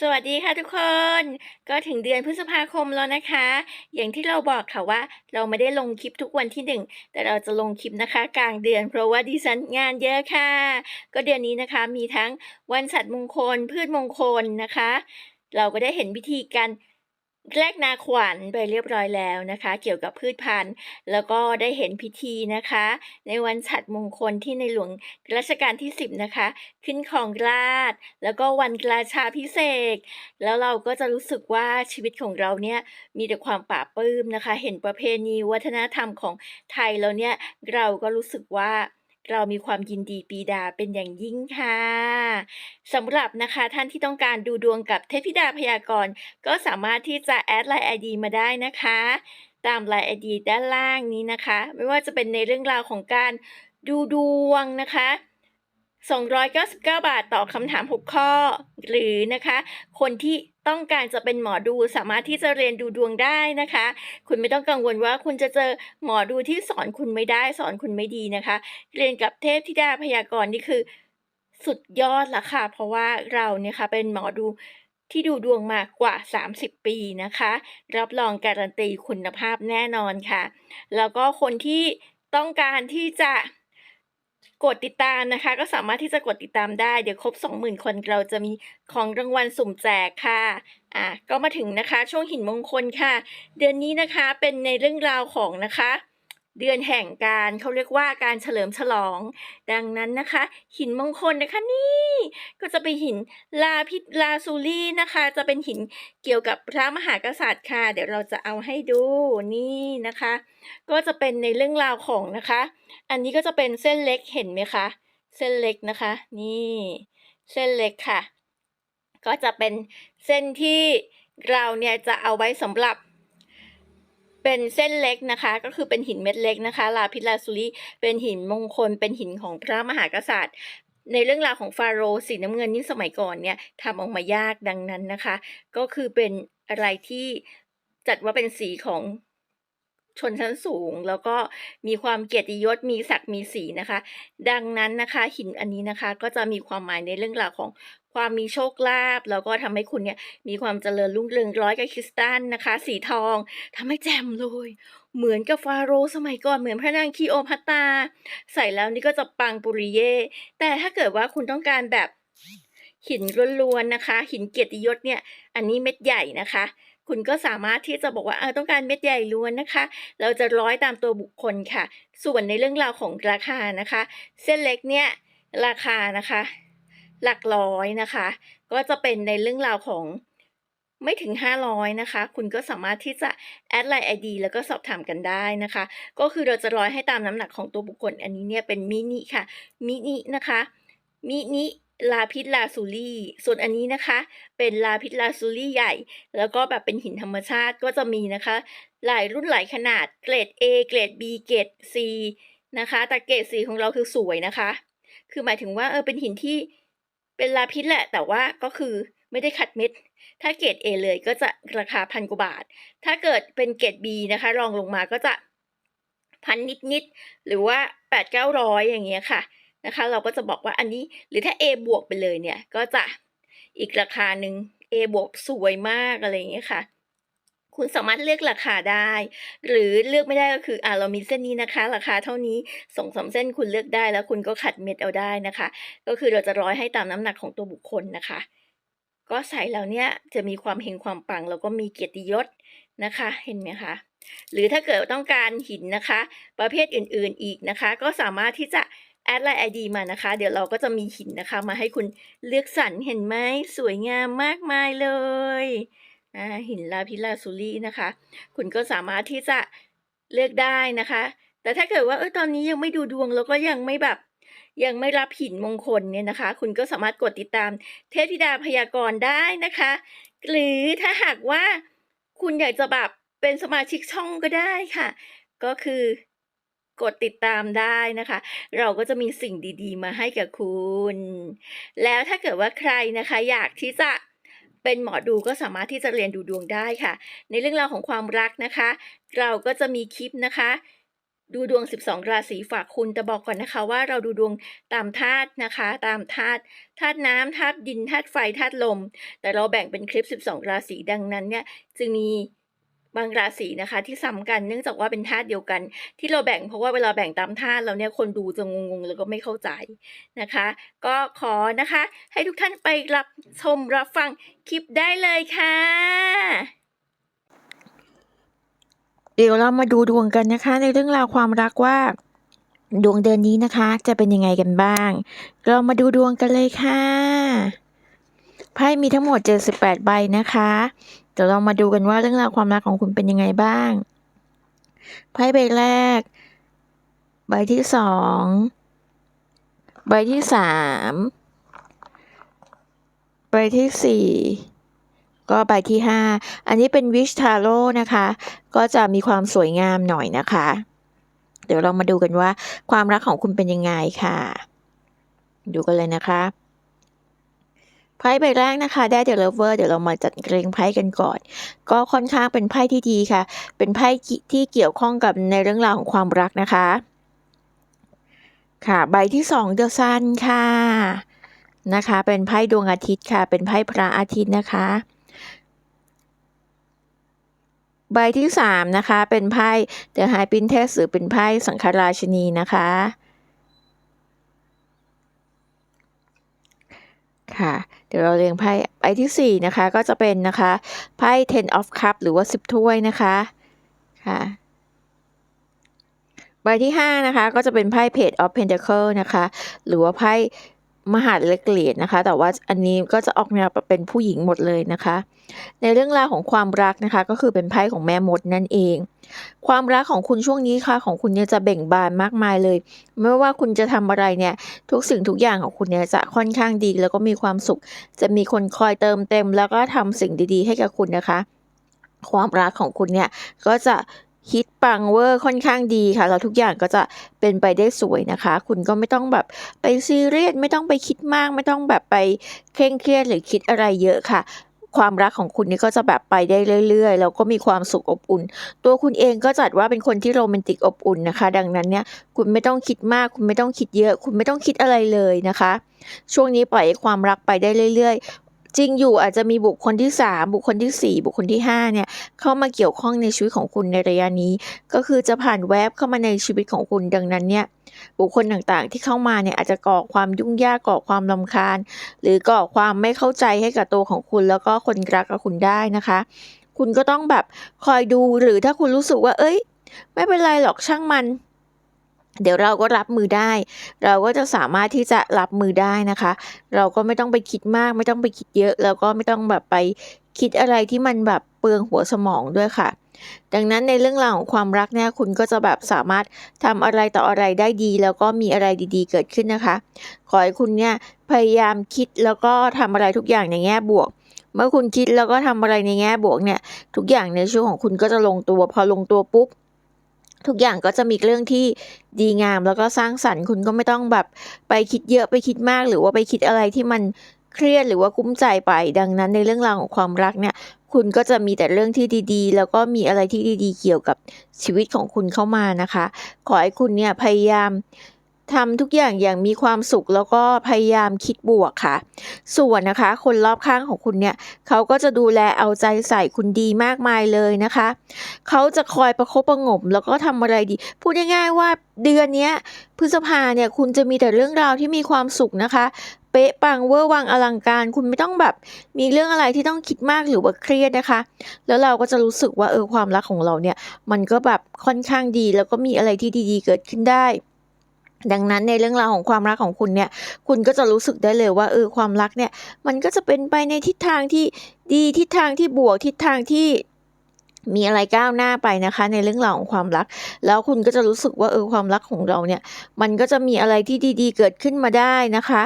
สวัสดีค่ะทุกคน ก็ถึงเดือนพฤษภาคมแล้วนะคะ อย่างที่เราบอกค่ะว่า เราไม่ได้ลงคลิปทุกวันที่หนึ่งแต่เราจะลงคลิปนะคะ กลางเดือน เพราะว่าดิฉันงานเยอะค่ะ ก็เดือนนี้นะคะมีทั้งวันสัตว์มงคลพืชมงคลนะคะ เราก็ได้เห็นวิธีการ แลกนาขวัญไปเรียบร้อยแล้วนะคะ เกี่ยวกับพืชพันธุ์ แล้วก็ได้เห็นพิธีนะคะ ในวันฉัตรมงคลที่ในหลวงรัชกาลที่ 10 นะคะ ขึ้นของราช แล้วก็วันราชาพิเศษแล้วเราก็จะรู้สึกว่าชีวิตของเราเนี่ยมีแต่ความปลาปลื้มนะคะ เห็นประเพณีวัฒนธรรมของไทยแล้วเนี่ยเราก็รู้สึกว่า เรามีความยินดีปีดาเป็นอย่างยิ่งค่ะสำหรับนะคะท่านที่ต้องการดูดวงกับเทพธิดาพยากรณ์ก็สามารถที่จะแอดไลน์ ID มาได้นะคะ ตามไลน์ ID ด้านล่างนี้นะคะ ไม่ว่าจะเป็นในเรื่องราวของการดูดวงนะคะ299 บาทต่อคำถาม 6 ข้อ หรือนะคะ คนที่ ต้องการจะเป็นหมอดูสามารถที่จะเรียนดูดวงได้นะคะ คุณไม่ต้องกังวลว่าคุณจะเจอหมอดูที่สอนคุณไม่ได้สอนคุณไม่ดีนะคะ เรียนกับเทพธิดาพยากรณ์นี่คือสุดยอดละค่ะ เพราะว่าเราเนี่ยค่ะเป็นหมอดูที่ดูดวงมากว่า 30 ปีนะคะ รับรองการันตีคุณภาพแน่นอนค่ะ แล้วก็คนที่ต้องการที่จะ กดติดตามนะคะ ก็สามารถที่จะกดติดตามได้ เดี๋ยวครบ 20,000 คนเราจะมีของรางวัลสุ่มแจกค่ะอะ ก็มาถึงนะคะ ช่วงหินมงคลค่ะ เดือนนี้นะคะเป็นในเรื่องราวของนะคะ เดือนแห่งการเขาเรียกว่าการเฉลิมฉลอง ดังนั้นนะคะ หินมงคลนะคะนี่ก็จะเป็นหินลาพิลาซูรี่นะคะ จะเป็นหินเกี่ยวกับพระมหากษัตริย์ค่ะ เดี๋ยวเราจะเอาให้ดูนี่นะคะ ก็จะเป็นในเรื่องราวของนะคะ อันนี้ก็จะเป็นเส้นเล็กเห็นไหมคะ เส้นเล็กนะคะ นี่ เส้นเล็กค่ะ ก็จะเป็นเส้นที่เราเนี่ยจะเอาไว้สำหรับ เป็นเส้นเล็กนะคะ ก็คือเป็นหินเม็ดเล็กนะคะ ลาพิลาสุริเป็นหินมงคล เป็นหินของพระมหากษัตริย์ในเรื่องราวของฟาโรห์สีน้ำเงินนี่สมัยก่อนเนี่ยทำออกมายากดังนั้นนะคะ ก็คือเป็นอะไรที่จัดว่าเป็นสีของชนชั้นสูง แล้วก็มีความเกียรติยศมีศักดิ์มีสีนะคะ ดังนั้นนะคะ หินอันนี้นะคะก็จะมีความหมายในเรื่องราวของ ความมีโชคลาภแล้วก็ทำให้คุณเนี่ยมีความเจริญรุ่งเรืองร้อยกับคริสตัลนะคะ สีทองทำให้แจ่มเลย เหมือนกับฟาโรสมัยก่อนเหมือนพระนางคีโอพัตตา ใส่แล้วนี่ก็จะปังปุริเย่แต่ถ้าเกิดว่าคุณต้องการแบบหินล้วนๆนะคะ หินเกียรติยศเนี่ย อันนี้เม็ดใหญ่นะคะคุณก็สามารถที่จะบอกว่าเออต้องการเม็ดใหญ่ล้วนนะคะ เราจะร้อยตามตัวบุคคลค่ะ ส่วนในเรื่องราวของราคานะคะ เส้นเล็กเนี่ยราคานะคะ หลักร้อยนะคะ ก็จะเป็นในเรื่องราวของไม่ถึง 500 นะคะ คุณก็สามารถที่จะแอดไลน์ ID แล้วก็สอบถามกันได้นะคะ ก็คือเราจะร้อยให้ตามน้ำหนักของตัวบุคคล อันนี้เนี่ยเป็นมินิค่ะ มินินะคะ มินิลาพิษลาซูรี่ ส่วนอันนี้นะคะ เป็นลาพิษลาซูรี่ใหญ่ แล้วก็แบบเป็นหินธรรมชาติก็จะมีนะคะ หลายรุ่นหลายขนาด เกรด A เกรด B เกรด C นะคะ แต่เกรด C ของเราคือสวยนะคะ คือหมายถึงว่าเออเป็นหินที่ เป็นลาพิษแหละ แต่ว่าก็คือไม่ได้ขัดเม็ด ถ้าเกรด A เลยก็จะราคาพันกว่าบาท ถ้าเกิดเป็นเกรด B นะคะรองลงมาก็จะพันนิดๆหรือว่าแปดเก้าร้อยอย่างเงี้ยค่ะนะคะ เราก็จะบอกว่าอันนี้หรือถ้า A บวกไปเลยเนี่ยก็จะอีกราคาหนึ่ง A บวกสวยมากอะไรอย่างเงี้ยค่ะ คุณสามารถเลือกราคาได้ หรือเลือกไม่ได้ก็คืออ่าเรามีเส้นนี้นะคะ ราคาเท่านี้สองสามเส้นคุณเลือกได้แล้วคุณก็ขัดเม็ดเอาได้นะคะ ก็คือเราจะร้อยให้ตามน้ำหนักของตัวบุคคลนะคะ ก็ใส่แล้วเนี่ยจะมีความเฮงความปังแล้วก็มีเกียรติยศนะคะ เห็นไหมคะหรือถ้าเกิดต้องการหินนะคะ ประเภทอื่นๆอีกนะคะ ก็สามารถที่จะแอดไลน์ไอดีมานะคะ เดี๋ยวเราก็จะมีหินนะคะ มาให้คุณเลือกสรรเห็นไหมสวยงามมากมายเลย หินลาพิลาซูรี่นะคะ คุณก็สามารถที่จะเลือกได้นะคะ แต่ถ้าเกิดว่าเออตอนนี้ยังไม่ดูดวงแล้วก็ยังไม่แบบยังไม่รับหินมงคลเนี่ยนะคะ คุณก็สามารถกดติดตามเทพธิดาพยากรณ์ได้นะคะ หรือถ้าหากว่าคุณอยากจะแบบเป็นสมาชิกช่องก็ได้ค่ะ ก็คือกดติดตามได้นะคะ เราก็จะมีสิ่งดี ๆ มาให้กับคุณ แล้วถ้าเกิดว่าใครนะคะ อยากที่จะ เป็นหมอดูก็สามารถที่จะเรียนดูดวงได้ค่ะ ในเรื่องราวของความรักนะคะ เราก็จะมีคลิปนะคะ ดูดวง 12 ราศีฝากคุณแต่บอกก่อนนะคะว่าเราดูดวงตามธาตุนะคะ ตามธาตุธาตุน้ำธาตุดินธาตุไฟธาตุลม แต่เราแบ่งเป็นคลิป 12 ราศีดังนั้นเนี่ยจึงมี บางราศีนะคะ ที่ซ้ำกันเนื่องจากว่าเป็นธาตุเดียวกัน ที่เราแบ่งเพราะว่าเวลาแบ่งตามธาตุแล้วเนี่ยคนดูจะงงๆ แล้วก็ไม่เข้าใจนะคะ ก็ขอนะคะ ให้ทุกท่านไปรับชมรับฟังคลิปได้เลยค่ะ เดี๋ยวเรามาดูดวงกันนะคะ ในเรื่องราวความรักว่าดวงเดือนนี้นะคะ จะเป็นยังไงกันบ้าง เรามาดูดวงกันเลยค่ะไพ่มีทั้งหมด 78 ใบนะคะ เดี๋ยวเรามาดูกันว่าเรื่องราวความรักของคุณเป็นยังไงบ้าง ไพ่ใบแรก ใบที่สอง ใบที่สาม ใบที่สี่ก็ใบที่ 5 อันนี้เป็นวิชทาโร่นะคะ ก็จะมีความสวยงามหน่อยนะคะ เดี๋ยวเรามาดูกันว่าความรักของคุณเป็นยังไงค่ะ ดูกันเลยนะคะ ไพ่ใบแรกนะคะได้เดลเวอร์เดี๋ยวเรามาจัดเรียงไพ่กันก่อน ก็ค่อนข้างเป็นไพ่ที่ดีค่ะ เป็นไพ่ที่เกี่ยวข้องกับในเรื่องราวของความรักนะคะ ค่ะใบที่สองเดอะซันค่ะนะคะ เป็นไพ่ดวงอาทิตย์ค่ะ เป็นไพ่พระอาทิตย์นะคะ ใบที่สามนะคะ เป็นไพ่ The High Princess หรือเป็นไพ่สังฆราชนีนะคะค่ะ เดี๋ยวเราเรียงไพ่ใบที่สี่นะคะ ก็จะเป็นนะคะไพ่ Ten of Cup หรือว่าสิบถ้วยนะคะ ค่ะ ใบที่ห้านะคะ ก็จะเป็นไพ่ Page of Pentacle นะคะ หรือว่าไพ่ มหาเล็กเหรียนะคะ แต่ว่าอันนี้ก็จะออกแนวเป็นผู้หญิงหมดเลยนะคะ ในเรื่องราวของความรักนะคะ ก็คือเป็นไพ่ของแม่มดนั่นเอง ความรักของคุณช่วงนี้ค่ะ ของคุณเนี่ยจะเบ่งบานมากมายเลย ไม่ว่าคุณจะทำอะไรเนี่ย ทุกสิ่งทุกอย่างของคุณเนี่ยจะค่อนข้างดี แล้วก็มีความสุข จะมีคนคอยเติมเต็ม แล้วก็ทำสิ่งดีๆ ให้กับคุณนะคะ ความรักของคุณเนี่ยก็จะ ฮิตปังเวอร์ค่อนข้างดีค่ะแล้วทุกอย่างก็จะเป็นไปได้สวยนะคะ คุณก็ไม่ต้องแบบไปซีเรียสไม่ต้องไปคิดมาก ไม่ต้องแบบไปเคร่งเครียดหรือคิดอะไรเยอะค่ะความรักของคุณนี่ก็จะแบบไปได้เรื่อยๆ แล้วก็มีความสุขอบอุ่น ตัวคุณเองก็จัดว่าเป็นคนที่โรแมนติกอบอุ่นนะคะ ดังนั้นเนี่ยคุณไม่ต้องคิดมาก คุณไม่ต้องคิดเยอะ คุณไม่ต้องคิดอะไรเลยนะคะ ช่วงนี้ปล่อยความรักไปได้เรื่อย ๆ จริงอยู่อาจจะมีบุคคลที่ 3 บุคคลที่ 4 บุคคลที่5เนี่ยเข้ามาเกี่ยวข้องในชีวิตของคุณในระยะนี้ ก็คือจะผ่านแวบเข้ามาในชีวิตของคุณดังนั้นเนี่ยบุคคลต่างๆที่เข้ามาเนี่ยอาจจะก่อความยุ่งยากก่อความลำคาญ หรือก่อความไม่เข้าใจให้กับตัวของคุณ แล้วก็คนรักกับคุณได้นะคะ คุณก็ต้องแบบคอยดูหรือถ้าคุณรู้สึกว่า เอ้ย ไม่เป็นไรหรอกช่างมัน เดี๋ยวเราก็รับมือได้ เราก็จะสามารถที่จะรับมือได้นะคะ เราก็ไม่ต้องไปคิดมาก ไม่ต้องไปคิดเยอะ แล้วก็ไม่ต้องแบบไปคิดอะไรที่มันแบบเปลืองหัวสมองด้วยค่ะ ดังนั้นในเรื่องราวของความรักเนี่ยคุณก็จะแบบสามารถทำอะไรต่ออะไรได้ดี แล้วก็มีอะไรดีๆ เกิดขึ้นนะคะ ขอให้คุณเนี่ยพยายามคิดแล้วก็ทำอะไรทุกอย่างในแง่บวก เมื่อคุณคิดแล้วก็ทำอะไรในแง่บวกเนี่ยทุกอย่างในชีวิตของคุณก็จะลงตัว พอลงตัวปุ๊บ ทุกอย่างก็จะมีเรื่องที่ดีงามแล้วก็สร้างสรรค์คุณก็ไม่ต้องแบบไปคิดเยอะไปคิดมาก หรือว่าไปคิดอะไรที่มันเครียดหรือว่ากุ้มใจไป ดังนั้นในเรื่องราวของความรักเนี่ย คุณก็จะมีแต่เรื่องที่ดีๆ แล้วก็มีอะไรที่ดีๆ เกี่ยวกับชีวิตของคุณเข้ามานะคะ ขอให้คุณเนี่ยพยายาม ทำทุกอย่างอย่างมีความสุขแล้วก็พยายามคิดบวกค่ะ ส่วนนะคะ คนรอบข้างของคุณเนี่ยเขาก็จะดูแลเอาใจใส่คุณดีมากมายเลยนะคะ เขาจะคอยประคบประงมแล้วก็ทำอะไรดี พูดง่ายๆว่าเดือนนี้พฤษภาเนี่ยคุณจะมีแต่เรื่องราวที่มีความสุขนะคะ เป๊ะปังเวอร์วังอลังการ คุณไม่ต้องแบบมีเรื่องอะไรที่ต้องคิดมากหรือว่าเครียดนะคะ แล้วเราก็จะรู้สึกว่าเออความรักของเราเนี่ย มันก็แบบค่อนข้างดีแล้วก็มีอะไรที่ดี ๆ เกิดขึ้นได้ ดังนั้นในเรื่องราวของความรักของคุณเนี่ย คุณก็จะรู้สึกได้เลยว่าเออความรักเนี่ย มันก็จะเป็นไปในทิศทางที่ดีทิศทางที่บวกทิศทางที่มีอะไรก้าวหน้าไปนะคะ ในเรื่องราวของความรัก แล้วคุณก็จะรู้สึกว่าเออความรักของเราเนี่ย มันก็จะมีอะไรที่ดี ๆ เกิดขึ้นมาได้นะคะ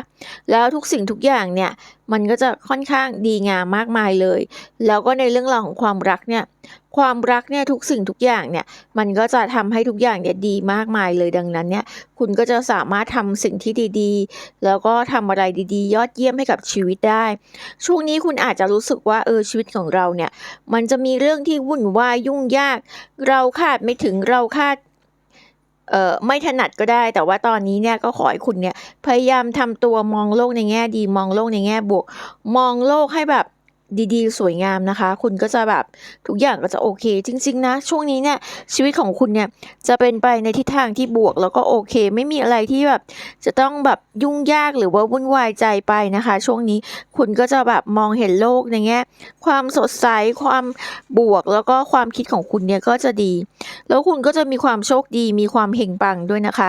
แล้วทุกสิ่งทุกอย่างเนี่ย มันก็จะค่อนข้างดีงามมากมายเลย แล้วก็ในเรื่องราวของความรักเนี่ยความรักเนี่ยทุกสิ่งทุกอย่างเนี่ยมันก็จะทำให้ทุกอย่างเนี่ยดีมากมายเลยดังนั้นเนี่ยคุณก็จะสามารถทำสิ่งที่ดีๆ แล้วก็ทำอะไรดีๆ ยอดเยี่ยมให้กับชีวิตได้ ช่วงนี้คุณอาจจะรู้สึกว่าเออชีวิตของเราเนี่ยมันจะมีเรื่องที่วุ่นวายยุ่งยาก เราคาดไม่ถึงเราคาด เอ่อไม่ถนัดก็ได้ แต่ว่าตอนนี้เนี่ยก็ขอให้คุณเนี่ยพยายามทำตัวมองโลกในแง่ดี มองโลกในแง่บวก มองโลกให้แบบ ดีๆ สวยงามนะคะ คุณก็จะแบบทุกอย่างก็จะโอเค จริง ๆ นะ ช่วงนี้เนี่ยชีวิตของคุณเนี่ยจะเป็นไปในทิศทางที่บวกแล้วก็โอเค ไม่มีอะไรที่แบบจะต้องแบบยุ่งยากหรือว่าวุ่นวายใจไปนะคะ ช่วงนี้คุณก็จะแบบมองเห็นโลกในแง่ความสดใสความบวกแล้วก็ความคิดของคุณเนี่ยก็จะดี แล้วคุณก็จะมีความโชคดี มีความเฮงปังด้วยนะคะ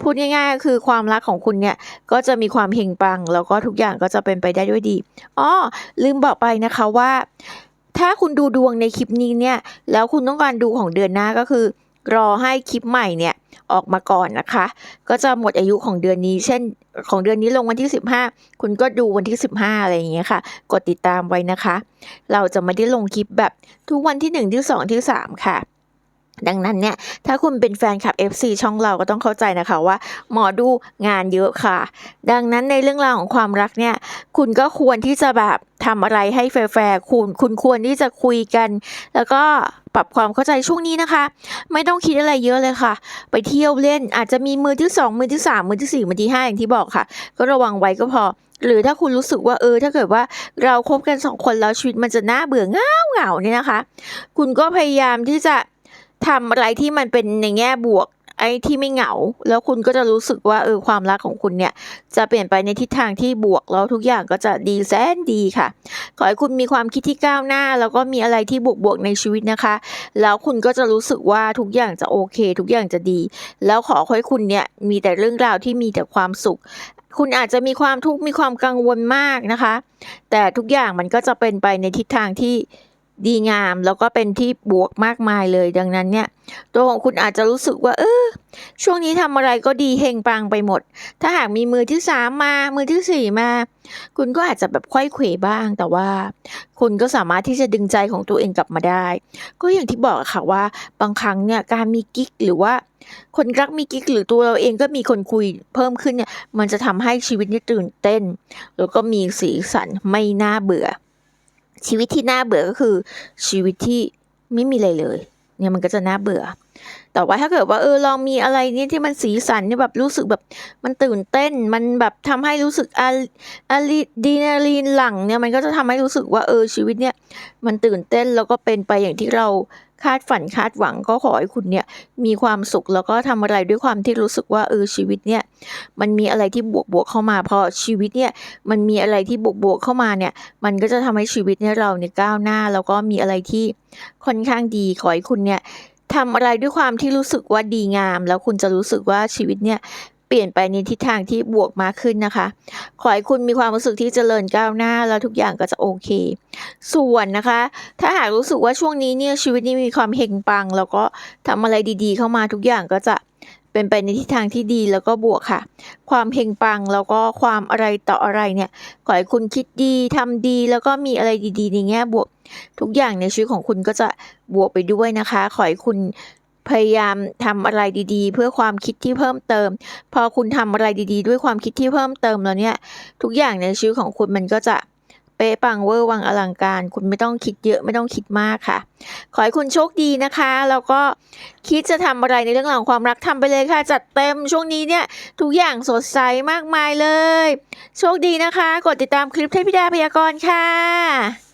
พูดง่ายๆคือความรักของคุณเนี่ยก็จะมีความเฮงปัง แล้วก็ทุกอย่างก็จะเป็นไปได้ด้วยดีอ๋อลืมบอกไปนะคะว่า ถ้าคุณดูดวงในคลิปนี้เนี่ย แล้วคุณต้องการดูของเดือนหน้าก็คือ รอให้คลิปใหม่เนี่ยออกมาก่อนนะคะ ก็จะหมดอายุของเดือนนี้ เช่นของเดือนนี้ลงวันที่ 15 คุณก็ดูวันที่ 15 อะไรอย่างเงี้ยค่ะ กดติดตามไว้นะคะ เราจะไม่ได้ลงคลิปแบบทุกวันที่ 1 ที่ 2 ที่ 3 ค่ะ ดังนั้นเนี่ยถ้าคุณเป็นแฟนคลับ FC ช่องเราก็ต้องเข้าใจนะคะว่า หมอดูงานเยอะค่ะ ดังนั้นในเรื่องราวของความรักเนี่ย คุณก็ควรที่จะแบบทำอะไรให้แฟร์ๆคุณคุณควรที่จะคุยกัน แล้วก็ปรับความเข้าใจช่วงนี้นะคะ ไม่ต้องคิดอะไรเยอะเลยค่ะ ไปเที่ยวเล่นอาจจะมีมือที่สองมือที่สามมือที่สี่มือที่ห้าอย่างที่บอกค่ะ ก็ระวังไว้ก็พอ หรือถ้าคุณรู้สึกว่าเออ ถ้าเกิดว่าเราคบกันสองคนแล้วชีวิตมันจะน่าเบื่อเงาเหงาเนี่ยนะคะ คุณก็พยายามที่จะ ทำอะไรที่มันเป็นในแง่บวก ไอ้ที่ไม่เหงา แล้วคุณก็จะรู้สึกว่าเออความรักของคุณเนี่ยจะเปลี่ยนไปในทิศทางที่บวกแล้วทุกอย่างก็จะดีแสนดีค่ะ ขอให้คุณมีความคิดที่ก้าวหน้า แล้วก็มีอะไรที่บวกๆในชีวิตนะคะ แล้วคุณก็จะรู้สึกว่าทุกอย่างจะโอเค ทุกอย่างจะดี แล้วขอให้คุณเนี่ยมีแต่เรื่องราวที่มีแต่ความสุขคุณอาจจะมีความทุกข์มีความกังวลมากนะคะ แต่ทุกอย่างมันก็จะเป็นไปในทิศทางที่ ดีงามแล้วก็เป็นที่บวกมากมายเลยดังนั้นเนี่ย ตัวของคุณอาจจะรู้สึกว่า เออ ช่วงนี้ทำอะไรก็ดีเฮงปังไปหมด ถ้าหากมีมือที่สามมา มือที่สี่มา คุณก็อาจจะแบบควยเขวบ้าง แต่ว่า คุณก็สามารถที่จะดึงใจของตัวเองกลับมาได้ ก็อย่างที่บอกค่ะว่า บางครั้งเนี่ยการมีกิ๊กหรือว่า คนรักมีกิ๊กหรือตัวเราเองก็มีคนคุยเพิ่มขึ้นเนี่ย มันจะทำให้ชีวิตนี่ตื่นเต้น แล้วก็มีสีสันไม่น่าเบื่อ ชีวิตที่น่าเบื่อก็คือ ชีวิตที่ไม่มีอะไรเลย เนี่ยมันก็จะน่าเบื่อ แต่ว่าถ้าเกิดว่าเออลองมีอะไรนี่ที่มันสีสันเนี่ยแบบรู้สึกแบบมันตื่นเต้น มันแบบทำให้รู้สึกอะอะลีดีนาลีนหลั่งเนี่ยมันก็จะทำให้รู้สึกว่าเออชีวิตเนี่ยมันตื่นเต้นแล้วก็เป็นไปอย่างที่เรา คาดฝันคาดหวังก็ขอให้คุณเนี่ยมีความสุขแล้วก็ทำอะไรด้วยความที่รู้สึกว่าเออชีวิตเนี่ยมันมีอะไรที่บวกบวกๆเข้ามาพอชีวิตเนี่ยมันมีอะไรที่บวกบวกๆเข้ามาเนี่ยมันก็จะทำให้ชีวิตเนี่ยเราเนี่ยก้าวหน้า แล้วก็มีอะไรที่ค่อนข้างดีขอให้คุณเนี่ยทำอะไรด้วยความที่รู้สึกว่าดีงาม แล้วคุณจะรู้สึกว่าชีวิตเนี่ย เปลี่ยนไปในทิศทางที่บวกมากขึ้นนะคะ ขอให้คุณมีความรู้สึกที่เจริญก้าวหน้าแล้วทุกอย่างก็จะโอเค ส่วนนะคะ ถ้าหากรู้สึกว่าช่วงนี้เนี่ยชีวิตนี้มีความเฮงปัง แล้วก็ทำอะไรดีๆ เข้ามาทุกอย่างก็จะเป็นไปในทิศทางที่ดีแล้วก็บวกค่ะ ความเฮงปังแล้วก็ความอะไรต่ออะไรเนี่ยขอให้คุณคิดดีทำดีแล้วก็มีอะไรดีๆในแง่บวก ทุกอย่างในชีวิตของคุณก็จะบวกไปด้วยนะคะ ขอให้คุณ พยายามทำอะไรดีๆ เพื่อความคิดที่เพิ่มเติม พอคุณทำอะไรดีๆ ด้วยความคิดที่เพิ่มเติมแล้วเนี่ย ทุกอย่างในชีวิตของคุณมันก็จะเป๊ะปังเวอร์วังอลังการ คุณไม่ต้องคิดเยอะไม่ต้องคิดมากค่ะ ขอให้คุณโชคดีนะคะแล้วก็คิดจะทำอะไรในเรื่องราวของความรักทำไปเลยค่ะ จัดเต็มช่วงนี้เนี่ยทุกอย่างสดใสมากมายเลย โชคดีนะคะ กดติดตามคลิปเทพธิดาพยากรณ์ค่ะ